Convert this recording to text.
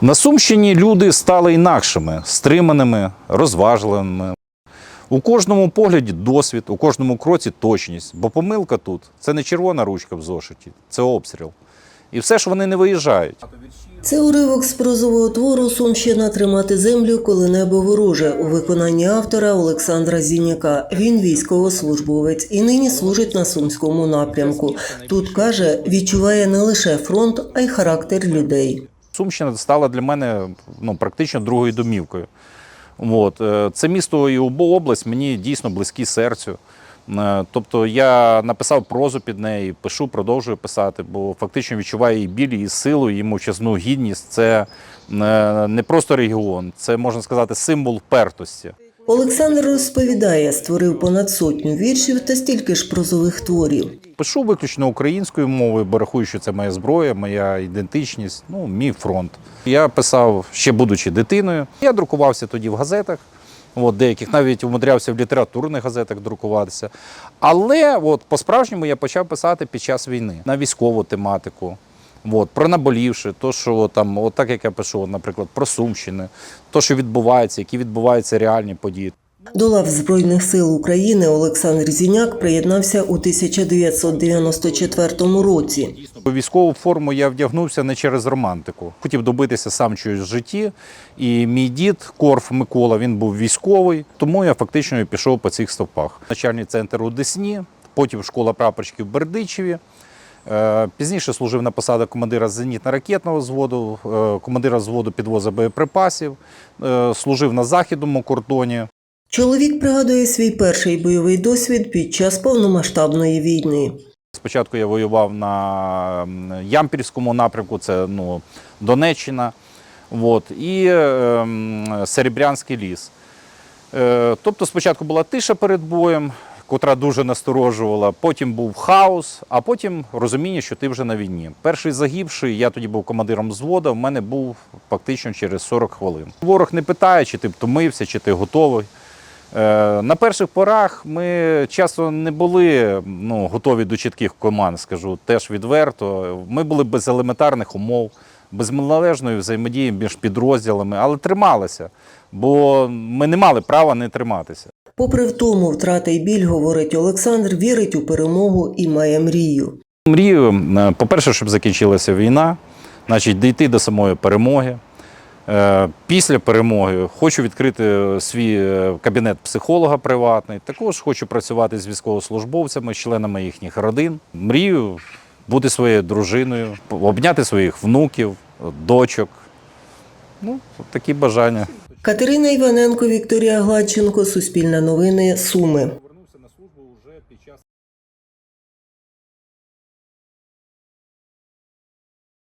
На Сумщині люди стали інакшими, стриманими, розважливими. У кожному погляді досвід, у кожному кроці точність. Бо помилка тут це не червона ручка в зошиті, це обстріл. І все ж вони не виїжджають. Це уривок з прозового твору Сумщина тримати землю, коли небо вороже у виконанні автора Олександра Зіняка. Він військовослужбовець і нині служить на сумському напрямку. Тут каже, відчуває не лише фронт, а й характер людей. Сумщина стала для мене ну, практично другою домівкою. От. е, Це місто і область мені дійсно близькі серцю. Е, Тобто я написав прозу під неї, пишу, продовжую писати, бо фактично відчуваю її біль, її силу, і мовчазну гідність. Це е, не просто регіон, це можна сказати символ впертості. Олександр розповідає, створив понад сотню віршів та стільки ж прозових творів. Пишу виключно українською мовою, бо рахую, що це моя зброя, моя ідентичність, ну, мій фронт. Я писав ще будучи дитиною. Я друкувався тоді в газетах. От, деяких навіть умудрявся в літературних газетах друкуватися. Але от, по-справжньому я почав писати під час війни на військову тематику. От, про наболівши, то, що там, от так як я пишу, наприклад, про Сумщини, то, що відбувається, які відбуваються реальні події. До лав Збройних сил України Олександр Зіняк приєднався у 1994 році. Військову форму я вдягнувся не через романтику. Хотів добитися сам чогось в житті. І мій дід Корф Микола, він був військовий, тому я фактично пішов по цих стопах. Начальний центр у Десні, потім школа прапорщиків в Бердичеві. Е, Пізніше служив на посадах командира зенітно-ракетного взводу, е, командира взводу підвозу боєприпасів, е, служив на західному кордоні. Чоловік пригадує свій перший бойовий досвід під час повномасштабної війни. Спочатку я воював на Ямпільському напрямку, це ну, Донеччина, от, і е, Серебрянський ліс. Е, тобто спочатку була тиша перед боєм, котра дуже насторожувала, потім був хаос, а потім розуміння, що ти вже на війні. Перший загибший, я тоді був командиром взводу, в мене був фактично через 40 хвилин. Ворог не питає, чи ти втомився, чи ти готовий. Е, На перших порах ми часто не були ну, готові до чітких команд, скажу теж відверто. Ми були без елементарних умов, без належної взаємодії між підрозділами, але трималися, бо ми не мали права не триматися. Попри втому, втрата й біль, говорить Олександр, вірить у перемогу і має мрію. Мрію, е, по-перше, щоб закінчилася війна, значить, дійти до самої перемоги. Е, Після перемоги хочу відкрити свій е, кабінет психолога приватний. Також хочу працювати з військовослужбовцями, членами їхніх родин. Мрію бути своєю дружиною, обняти своїх внуків, дочок. Ну, такі бажання. Катерина Іваненко, Вікторія Гладченко, Суспільне новини, Суми.